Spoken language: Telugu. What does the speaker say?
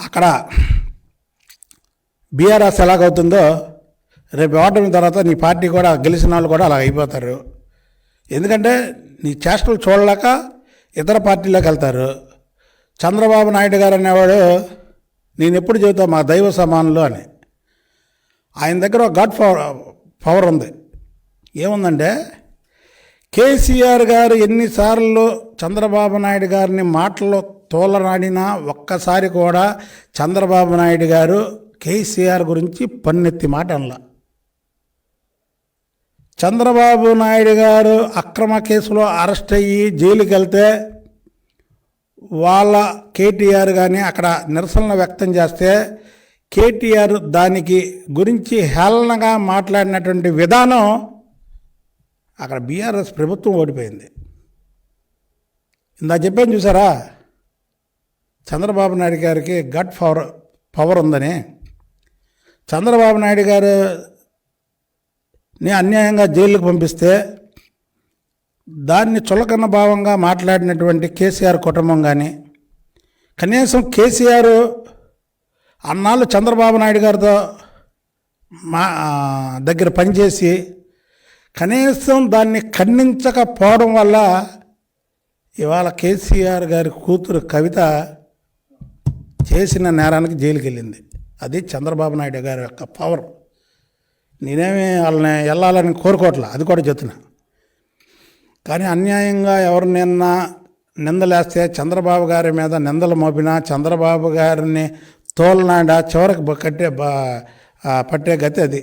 అక్కడ బీఆర్ఎస్ ఎలాగవుతుందో రేపు ఓటమి తర్వాత నీ పార్టీ కూడా గెలిచిన వాళ్ళు కూడా అలా అయిపోతారు. ఎందుకంటే నీ చేష్టలు చూడలేక ఇతర పార్టీలోకి వెళ్తారు. చంద్రబాబు నాయుడు గారు అనేవాడు నేను ఎప్పుడు చెబుతా మా దైవ సమానులు అని. ఆయన దగ్గర ఒక గాడ్ పవర్ పవర్ ఉంది. ఏముందంటే కేసీఆర్ గారు ఎన్నిసార్లు చంద్రబాబు నాయుడు గారిని మాటల్లో తోలనాడినా ఒక్కసారి కూడా చంద్రబాబు నాయుడు గారు కేసీఆర్ గురించి పన్నెత్తి మాట అనలా. చంద్రబాబు నాయుడు గారు అక్రమ కేసులో అరెస్ట్ అయ్యి జైలుకి వెళ్తే వాళ్ళ కేటీఆర్ కానీ అక్కడ నిరసనలు వ్యక్తం చేస్తే కేటీఆర్ దానికి గురించి హేళనగా మాట్లాడినటువంటి విధానం అక్కడ బీఆర్ఎస్ ప్రభుత్వం ఓడిపోయింది. ఇందా చెప్పాను చూసారా? చంద్రబాబు నాయుడు గారికి గట్ పవర్ పవర్ ఉందని. చంద్రబాబు నాయుడు గారు ని అన్యాయంగా జైలుకు పంపిస్తే దాన్ని చులకన భావంగా మాట్లాడినటువంటి కేసీఆర్ కుటుంబం కానీ కనీసం కేసీఆర్ అన్నాళ్ళు చంద్రబాబు నాయుడు గారితో మా దగ్గర పనిచేసి కనీసం దాన్ని ఖండించకపోవడం వల్ల ఇవాళ కేసీఆర్ గారి కూతురు కవిత చేసిన నేరానికి జైలుకి వెళ్ళింది అది చంద్రబాబు నాయుడు గారి యొక్క పవర్ నేనేమి వాళ్ళని వెళ్ళాలని కోరుకోవట్లే? అది కూడా చెప్తున్నా. కానీ అన్యాయంగా ఎవరు నిన్న నిందలేస్తే చంద్రబాబు గారి మీద నిందలు మోపినా చంద్రబాబు గారిని తోలనాడా? చివరికి కట్టే పట్టే గతి అది.